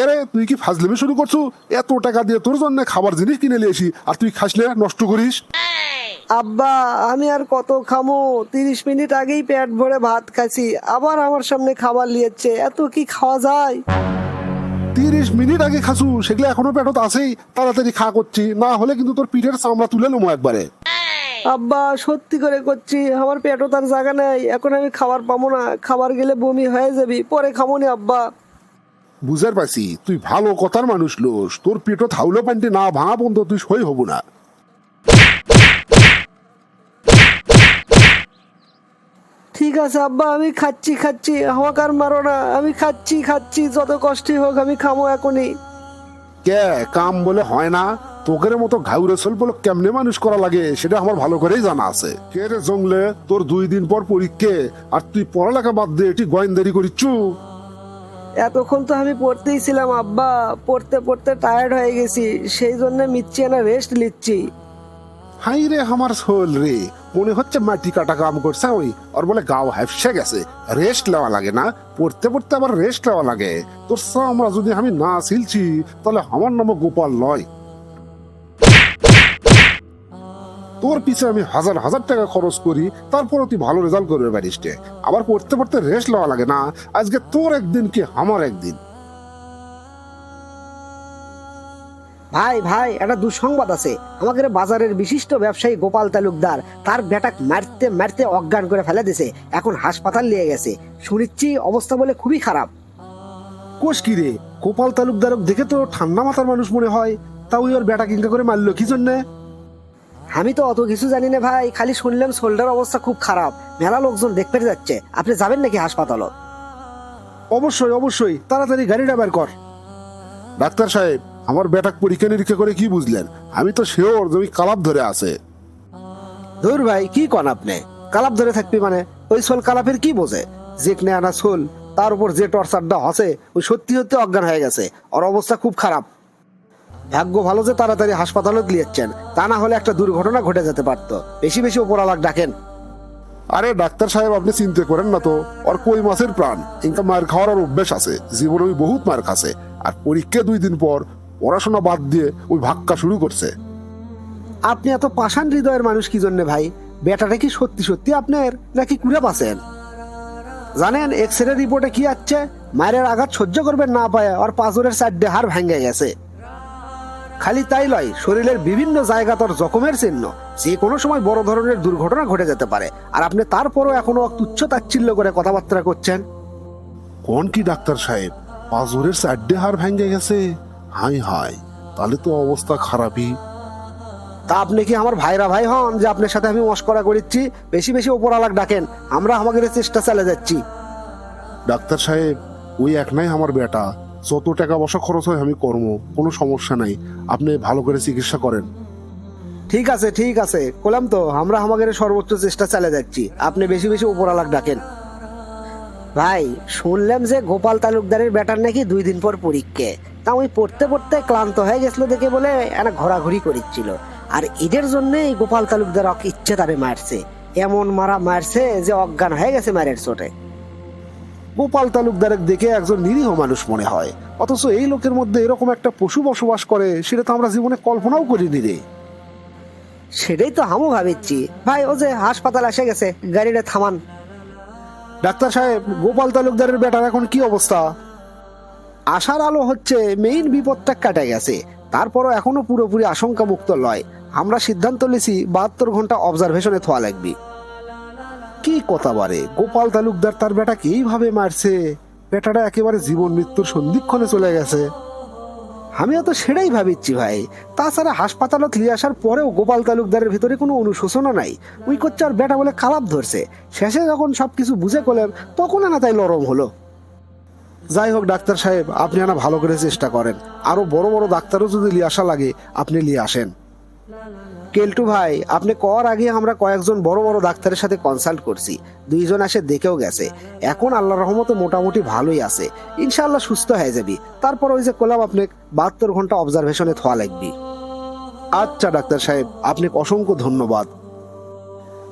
কে রে তুই কি ফাজলেমি শুরু করছ? এত টাকা দিয়ে তোর জন্য খাবার জিনিস কিনে নিয়ে আসি আর তুই খাসলে নষ্ট করিস? আব্বা আমি আর কত খামো? তিরিশ মিনিট আগেই পেট ভরে ভাত খাইছি আবার আমার সামনে খাবার লিয়েছে এত কি খাওয়া যায়? তিরিশ মিনিট আগে খাসু সেগুলো এখনও পেটত আছেই তাড়াতাড়ি খা করছি না হলে কিন্তু তোর পিঠের চামড়া তুলে নেব একবারে। আব্বা সত্যি করে করছি আমার পেটও তার জায়গা নেই এখন আমি খাবার পাবো না খাবার গেলে বমি হয়ে যাবি পরে খামো নি আব্বা। বুঝার পাইছি তুই ভালো কথার মানুষ লোস। তোর পেটও থাউলো প্যান্টে না ভাঙা পর্যন্ত তুই সই হব না। ঠিক আছে আব্বা আমি খাচ্ছি খাচ্ছি। আমাকে আর মারো না। আমি খাচ্ছি খাচ্ছি। যত কষ্টই হোক আমি খামো এখনই। কে কাম বলে হয় না? তোকের মতো ঘাউরে বলে কেমনে মানুষ করা লাগে সেটা আমার ভালো করেই জানা আছে। কে রে জংলে তোর দুই দিন পর পরীক্ষে আর তুই পড়ালেখা বাদ দিয়ে এটি গোয়েন্দারি করিচ্ছু? এতক্ষণ তো আমি পড়তেই ছিলাম, আব্বা। পড়তে পড়তে টায়ার্ড হয়ে গেছি। সেই জন্য মিচ্ছি না রেস্ট নিচ্ছি। হাই রে আমার সোল রে, মনে হচ্ছে মাটি কাটা কাম করছে ওই আর বলে গাও হাফসে গেছে। রেস্ট নেওয়া লাগে না, পড়তে পড়তে আবার রেস্ট নেওয়া লাগে। তোর আমরা যদি আমি না ছিলছি তাহলে আমার নাম গোপাল নয়। তোর পিছে আমি হাজার হাজার টাকা খরচ করি তারপরও তুই ভালো রেজাল্ট করবে রে। আবার পড়তে পড়তে রেস্ট লওয়া লাগে না আজকে তোর একদিন কি আমার একদিন? ভাই ভাই একটা দুঃসংবাদ আছে। আমাদের বাজারের বিশিষ্ট ব্যবসায়ী গোপাল তালুকদার তার বেটাক মারতে মারতে অজ্ঞান করে ফেলে দিছে এখন হাসপাতাল নিয়ে গেছে। শুনিচ্ছি অবস্থা বলে খুবই খারাপ। কোষ কি রে? গোপাল তালুকদার দেখে তো ঠান্ডা মাথার মানুষ মনে হয় তা ওই ওর বেটা কিনকা করে মারলো কি জন্যে? আমি তো অত কিছু জানি না ভাই খালি শুনলাম শোল্ডার অবস্থা খুব খারাপ। মেলা লোকজন দেখতে যাচ্ছে। আপনি যাবেন নাকি হাসপাতালত অবশ্যই অবশ্যই। তাড়াতাড়ি গাড়িটা বের কর। ডাক্তার সাহেব আমার বেটাক পরীক্ষা নিরীক্ষা করে কি বুঝলেন? আমি তো শিওর জমি কালাপ ধরে আছে। ধুর ভাই কি কন আপনি? কালাপ ধরে থাকবি মানে? ওই সোল কালাপের কি বোঝে? যেখানে আনা সোল তার উপর যে টর্চারটা হসে ওই সত্যি সত্যি অজ্ঞান হয়ে গেছে। ওর অবস্থা খুব খারাপ। ভাগ্য ভালো যে তাড়াতাড়ি হাসপাতালে দিয়েছেন। তা না হলে একটা দুর্ঘটনা ঘটে যেতে পারতো। বেশি বেশি ওপরালাক ডাকেন। আরে ডাক্তার সাহেব আপনি চিন্তা করেন না তো। ওর কই মাসের প্রাণ? ইনকা মার খাওয়ার ওর অভ্যেস আছে। জীবনে ওই বহুত মার খাসে আর পরীক্ষা দুই দিন পর পড়াশোনা বাদ দিয়ে ওই ভাক্কা শুরু করছে। আপনি এত পাষাণ হৃদয়ের মানুষ কি জন্য ভাই? বেটাটা কি সত্যি সত্যি আপনার নাকি কুড়ে পাচ্ছেন জানেন এক্স রে রিপোর্টে কি আছে? মায়ের আঘাত সহ্য করবেন না পায়। আর পাঁচরের সাইডে হাড় ভেঙে গেছে। খালি তাই লয় শরীরের বিভিন্ন জায়গা তোর জখমের চিহ্ন। যে কোনো সময় বড় ধরনের দুর্ঘটনা ঘটে যেতে পারে। আর আপনি তারপরও এখনও তুচ্ছ তাচ্ছিল্য করে কথাবার্তা করছেন। কোন কি ডাক্তার সাহেব? পাঁচরের চারটে হার ভেঙে গেছে। হাই হাই তাহলে তো অবস্থা খারাপই। তা আপনি কি আমার ভাইরা ভাই হন যে আপনার সাথে আমি মস্করা করিচ্ছি? বেশি বেশি ওপর আলাক ডাকেন। আমরা আমাদের চেষ্টা চালিয়ে যাচ্ছি। ডাক্তার সাহেব ওই এক নাই আমার বেটা। যত টাকা পয়সা খরচ হয় আমি কর্ম কোনো সমস্যা নাই। আপনি ভালো করে চিকিৎসা করেন। ঠিক আছে ঠিক আছে। বললাম তো, আমরা আমাদের সর্বোচ্চ চেষ্টা চালিয়ে যাচ্ছি। আপনি বেশি বেশি উপরালাক ডাকেন। ভাই, শুনলাম যে গোপাল তালুকদারের ব্যাটার নাকি দুই দিন পর পরীক্ষা। তা ওই পড়তে পড়তে ক্লান্ত হয়ে গেছিল দেখে বলে একটা ঘোরাঘুরি করিচ্ছিল। আর এদের জন্যই গোপাল তালুকদার অক ইচ্ছে তারে মারছে। এমন মারা মারছে যে অজ্ঞান হয়ে গেছে মারের চোটে। গোপাল তালুকদারের দেখে একজন নিরীহ মানুষ মনে হয়। অথচ এই লোকের মধ্যে এরকম একটা পশু বসবাস করে সেটা তো আমরা জীবনে কল্পনাও করিনি রে। সেটাই তো আমও ভাবিচ্ছি। ভাই ও যে হাসপাতাল এসে গেছে গাড়িটা থামান। ডাক্তার সাহেব গোপাল তালুকদারের বেটার এখন কি অবস্থা? আশার আলো হচ্ছে মেইন বিপদটা কাটে গেছে। তারপরও এখনও পুরোপুরি আশঙ্কা মুক্ত লয় আমরা সিদ্ধান্ত নিয়েছি বাহাত্তর ঘণ্টা অবজারভেশনে থোয়া লাগবে। কি কথা বারে? গোপাল তালুকদার তার বেটাকে এইভাবে মারছে? বেটাটা একেবারে জীবন মৃত্যুর সন্ধিক্ষণে চলে গেছে। আমিও তো সেটাই ভাবিচ্ছি ভাই। তাছাড়া হাসপাতালত নিয়ে আসার পরেও গোপাল তালুকদারের ভিতরে কোনো অনুশোচনা নাই। ওই করছে আর বেটা বলে কালাপ ধরছে। শেষে যখন সব কিছু বুঝে করলেন তখন না তাই লরম হলো। যাই হোক, ডাক্তার সাহেব, আপনি আনা ভালো করে চেষ্টা করেন। আরও বড় বড় ডাক্তারও যদি নিয়ে আসা লাগে, আপনি নিয়ে আসেন। কেলটু ভাই, আপনি কর আগে আমরা কয়েকজন বড় বড় ডাক্তারের সাথে কনসাল্ট করছি। দুইজন এসে দেখেও গেছে। এখন আল্লাহ রহমতে মোটামুটি ভালোই আছে। ইনশাআল্লাহ সুস্থ হয়ে যাবি। তারপর ওই যে করলাম আপনি বাহাত্তর ঘণ্টা অবজারভেশনে থোয়া লাগবি। আচ্ছা ডাক্তার সাহেব আপনি অসংখ্য ধন্যবাদ।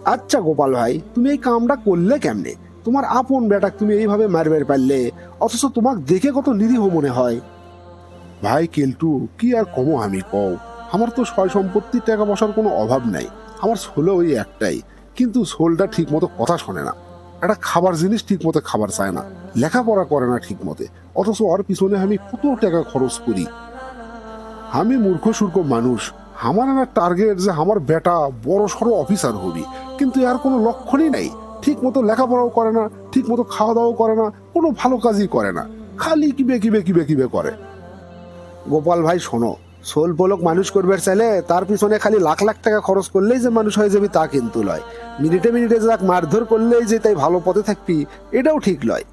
আচ্ছা গোপাল ভাই, তুমি এই কামটা করলে কেমনে? তোমার আপন বেটাক তুমি এইভাবে মারবের পারলে, অথচ তোমাকে দেখে কত নিরীহ মনে হয়। ভাই, কেলটু, কি আর কমো আমি কও? আমার তো সয় সম্পত্তির টাকা পয়সার কোনো অভাব নাই। আমার ছোলে ওই একটাই। কিন্তু সোলটা ঠিক মতো কথা শোনে না। একটা খাবার জিনিস ঠিক মতো খাবার চায় না। লেখাপড়া করে না ঠিক মতে অথচ ওর পিছনে আমি কত টাকা খরচ করি। আমি মূর্খ, সূর্খ মানুষ। আমার একটা টার্গেট যে আমার বেটা বড় সড়ো অফিসার হবি। কিন্তু এর কোনো লক্ষণই নাই। ঠিক মতো লেখাপড়াও করে না ঠিক মতো খাওয়া দাওয়াও করে না, কোনো ভালো কাজই করে না। খালি কিবে কিবে কিবে কিবে করে। গোপাল ভাই, শোনো। সোল পোলক মানুষ করবে চাইলে তার পিছনে খালি লাখ লাখ টাকা খরচ করলেই যে মানুষ হয়ে যাবি তা কিন্তু লয় মিনিটে মিনিটে যাক মারধর করলেই যে তাই ভালো পথে থাকবি, এটাও ঠিক লয়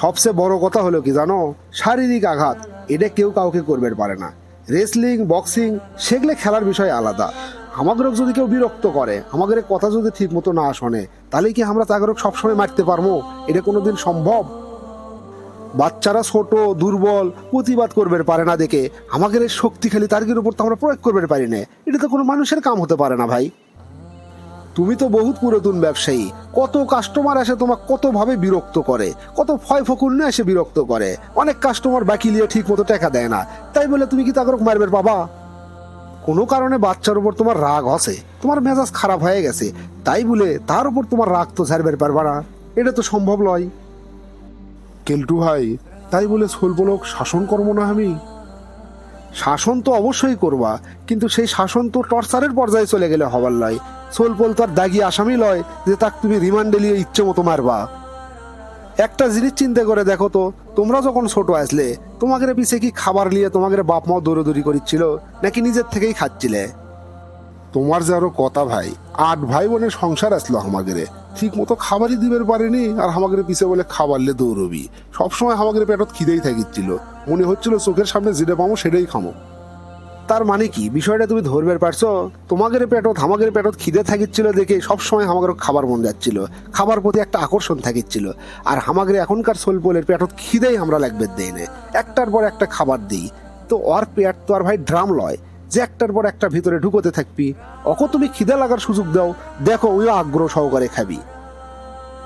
সবচেয়ে বড় কথা হলো কি জানো? শারীরিক আঘাত, এটা কেউ কাউকে করবে পারে না। রেসলিং, বক্সিং, সেগুলো খেলার বিষয় আলাদা। আমাদের যদি কেউ বিরক্ত করে আমাদের কথা যদি ঠিক মতো না শোনে, তাহলে কি আমরা তাগরক সবসময় মারতে পারব? এটা কোনোদিন সম্ভব? বাচ্চারা ছোট, দুর্বল, প্রতিবাদ করবে, পারে না দেখে। আমাদের এই শক্তিশালী তার্গের উপর তো আমরা প্রয়োগ করবে পারি না। এটা তো কোনো মানুষের কাম হতে পারে না ভাই। তুমি তো বহুত পুরাতন ব্যবসায়ী। কত কাস্টমার আসে তোমাকে কত ভাবে বিরক্ত করে। কত ফয় ফকুল নিয়ে এসে বিরক্ত করে। অনেক কাস্টমার বাকি নিয়ে ঠিক মতো টাকা দেয় না। তাই বলে তুমি কি তাকে মারবে বাবা? কোনো কারণে বাচ্চার উপর তোমার রাগ আছে। তোমার মেজাজ খারাপ হয়ে গেছে। তাই বলে তার উপর তোমার রাগ তো ছাড়বে পারবা না। এটা তো সম্ভব নয়। কেলটু ভাই, তাই বলে সোলবলক শাসন করব না আমি? শাসন তো অবশ্যই করবা, কিন্তু সেই শাসন তো টর্চারের পর্যায়ে চলে গেলে হবার লয় সোলপোল তার দাগি আসামি লয় যে তাক তুমি রিমান্ডে নিয়ে ইচ্ছে মতো মারবা। একটা জিনিস চিন্তা করে দেখো তো, তোমরা যখন ছোট আসলে, তোমাদের পিছে কি খাবার নিয়ে তোমাদের বাপ মাও দৌড়দৌড়ি করিচ্ছিল, নাকি নিজের থেকেই খাচ্ছিলে? তোমার যে আরও কথা ভাই, আট ভাই বোনের সংসার আসলো আমাদের ঠিক মতো খাবারই দিবের পারেনি, আর আমাদের পিছে বলে খাবারলে দৌড়বি। সবসময় আমাদের পেটত খিদেই থাকিচ্ছিল। মনে হচ্ছিল চোখের সামনে যেটা পাবো সেটাই খামো। তার মানে কি? বিষয়টা তুমি ধরবে পারছ? তোমাদের পেটত আমাদের পেটত খিদে থাকিচ্ছিল দেখে সবসময় আমাদের খাবার মন যাচ্ছিল। খাবার প্রতি একটা আকর্ষণ থাকিচ্ছিল। আর আমাদের এখনকার সোলপোলের পেটত খিদেই আমরা লাগবে দেই না। একটার পর একটা খাবার দিই। তো ওর পেট তো আর ভাই ড্রাম লয়। যে একটার পর একটা ভিতরে ঢুকোতে থাকবি। অক, তুমি খিদে লাগার সুযোগ দাও। দেখো ওইও আগ্রহ সহকারে খাবি।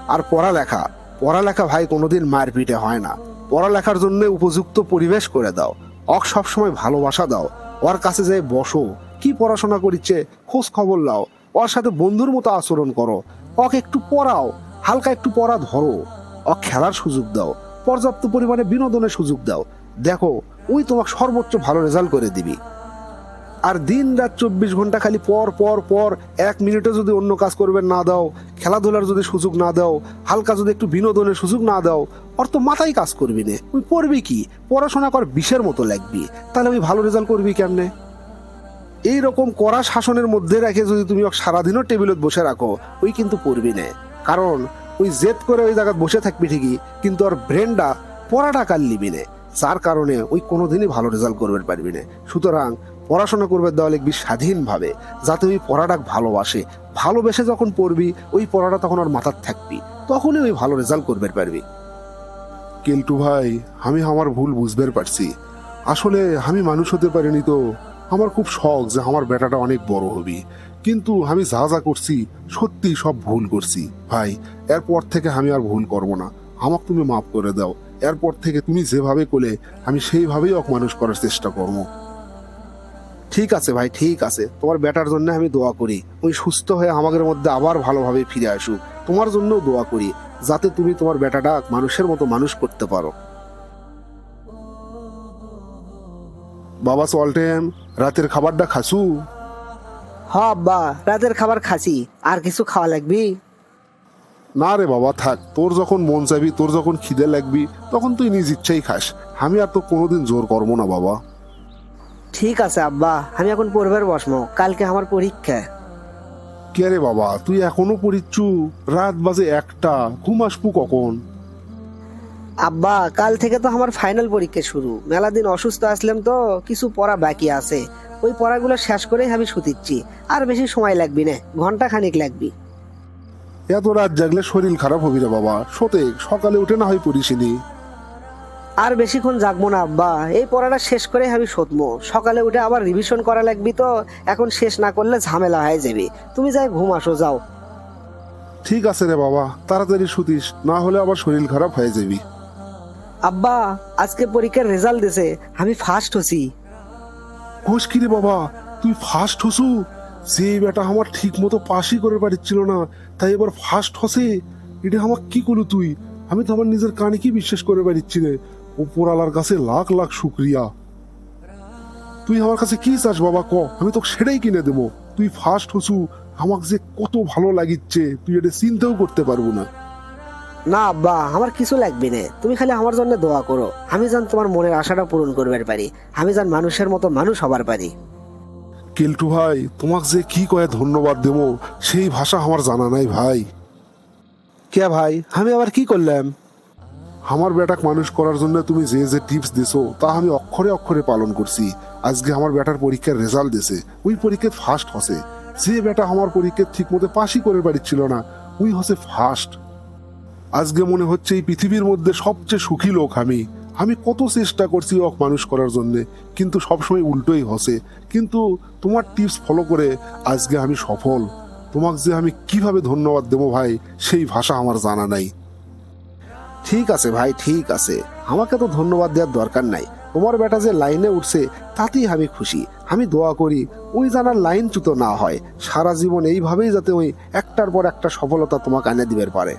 আর পড়ালেখা। পড়ালেখা ভাই, কোনোদিন মারপিটে হয় না। পড়ালেখার জন্য উপযুক্ত পরিবেশ করে দাও। অক, সবসময় ভালোবাসা দাও। ওর কাছে যেয়ে বসো। কি পড়াশোনা করিচ্ছে, খোঁজ খবর লাও ওর সাথে বন্ধুর মতো আচরণ করো। ওকে একটু পড়াও। হালকা একটু পড়া ধরো। ওক খেলার সুযোগ দাও। পর্যাপ্ত পরিমাণে বিনোদনের সুযোগ দাও। দেখো, ওই তোমাকে সর্বোচ্চ ভালো রেজাল্ট করে দিবি। আর দিন রাত চব্বিশ ঘণ্টা খালি পর পর পর এক মিনিটে যদি অন্য কাজ করবেন না দাও, খেলাধুলার যদি সুযোগ না দাও, হালকা যদি একটু বিনোদনের সুযোগ না দাও ওর তো মাথায় কাজ করবি না। তুই পড়বি কি? পড়াশোনা কর, বিষের মতো লাগবি। তাহলে আমি ভালো রেজাল্ট করবি কেমনে? এই রকম কড়া শাসনের মধ্যে রেখে যদি তুমি সারাদিনও টেবিলত বসে রাখো, ওই কিন্তু পড়বি না। কারণ ওই জেদ করে ওই জায়গায় বসে থাকবি ঠিকই, কিন্তু ওর ব্রেনটা পড়াটা কাল লিবি না। যার কারণে ওই কোনোদিনই ভালো রেজাল্ট করবে পারবি না। সুতরাং পড়াশোনা করবে দেওয়া লিখবি স্বাধীনভাবে, যাতে ওই পড়াটা ভালোবাসে। ভালোবেসে যখন পড়বি, ওই পড়াটা তখন আর মাথার থাকবি। তখনই ওই ভালো রেজাল্ট করবে, পারবি। কেলটু ভাই, আমি আমার ভুল বুঝতে পারছি। আসলে আমি মানুষ হতে পারিনি তো, আমার খুব শখ যে আমার বেটাটা অনেক বড় হবি। কিন্তু আমি যা যা করছি, সত্যি সব ভুল করছি। ভাই, এরপর থেকে আমি আর ভুল করব না। আমাকে তুমি মাফ করে দাও। এরপর থেকে তুমি যেভাবে কোলে আমি সেইভাবেই অক মানুষ করার চেষ্টা করব। ঠিক আছে ভাই ঠিক আছে। তোমার বেটার জন্য আমি দোয়া করি। ওই সুস্থ হয়ে আমাদের মধ্যে আবার ভালোভাবে ফিরে আসুক তোমার জন্যও দোয়া করি যাতে তুমি তোমার বেটাটা মানুষের মতো মানুষ করতে পারো। বাবা চলটেম রাতের খাবারটা খাসু? হ আব্বা রাতের খাবার খাসি। আর কিছু খাওয়া লাগবি? না রে বাবা থাক। তোর যখন মন চাইবি তোর যখন খিদে লাগবি তখন তুই নিজ ইচ্ছাই খাস। আমি আর তো কোনোদিন জোর করব না বাবা। ঠিক আছে আব্বা। আমি এখন পড়বার বসমো কালকে আমার পরীক্ষা। কে রে বাবা তুই এখনও পড়িচ্ছু? রাত বাজে একটা। ঘুম আসবু কখন? আব্বা কাল থেকে তো আমার ফাইনাল পরীক্ষা শুরু। মেলা দিন অসুস্থ আসলাম তো কিছু পড়া বাকি আছে। ওই পড়াগুলো শেষ করেই আমি শুতিচ্ছি। আর বেশি সময় লাগবি না ঘণ্টা খানিক লাগবি। এত রাত জাগলে শরীর খারাপ হবি রে বাবা। সতে সকালে উঠে না হয় পড়িসিনি। আর বেশিক্ষণ জাগবো না আব্বা এই পড়াটা শেষ করে আমি শোধমো। সকালে উঠে আবার রিভিশন করা লাগবি তো এখন শেষ না করলে ঝামেলা হয়ে যাবে। তুমি যাই ঘুম আসো যাও। ঠিক আছে রে বাবা তাড়াতাড়ি শুতিস না হলে আবার শরীর খারাপ হয়ে যাবি। আব্বা আজকে পরীক্ষার রেজাল্ট দিছে আমি ফার্স্ট হছি। কোষ কিরে বাবা তুই ফার্স্ট হসু? যে বেটা আমার ঠিক মতো পাশই করে পারছিল না তাই এবার ফার্স্ট হসে? এটা আমার কি করু তুই? আমি তো আমার নিজের কানে কি বিশ্বাস করে পারিচ্ছি রে? উপরালার কাছে লাখ লাখ শুক্রিয়া। তুই আমার কাছে কি চাস বাবা ক? আমি তোকে সেটাই কিনে দেবো। তুই ফার্স্ট হসু আমাকে যে কত ভালো লাগিচ্ছে তুই এটা চিন্তাও করতে পারব না। না আব্বা আমার কিছু লাগবে না। তুমি খালি আমার জন্য দোয়া করো। আমি যেন তোমার মনের আশাটা পূরণ করবার পারি। আমি যেন মানুষের মতো মানুষ হবার পারি। কেলটু ভাই তোমাকে যে কি কয়ে ধন্যবাদ দেবো সেই ভাষা আমার জানা নাই ভাই। কে ভাই? আমি আবার কি করলাম? আমার বেটাক মানুষ করার জন্য তুমি যে যে টিপস দিছো, তা আমি অক্ষরে অক্ষরে পালন করছি। আজকে আমার বেটার পরীক্ষার রেজাল্ট দিছে। ওই পরীক্ষায় ফার্স্ট হসে। যে বেটা আমার পরীক্ষায় ঠিক মতো পাশই করে পারছিল না, ওই হসে ফার্স্ট আজকে মনে হচ্ছে এই পৃথিবীর মধ্যে সবচেয়ে সুখী লোক আমি। আমি কত চেষ্টা করছি ওক মানুষ করার জন্য, কিন্তু সবসময় উল্টোই হসে। কিন্তু তোমার টিপস ফলো করে আজকে আমি সফল। তোমাকে যে আমি কীভাবে ধন্যবাদ দেবো ভাই, সেই ভাষা আমার জানা নাই। ঠিক আছে ভাই, ঠিক আছে। আমাকে তো ধন্যবাদ দেওয়ার দরকার নাই। তোমার বেটা যে লাইনে উঠছে, তাতেই আমি খুশি। আমি দোয়া করি, ওই জানার লাইন চুতো না হয়। সারা জীবন এইভাবেই যাতে ওই একটার পর একটা সফলতা তোমাকে এনে দিবার পারে।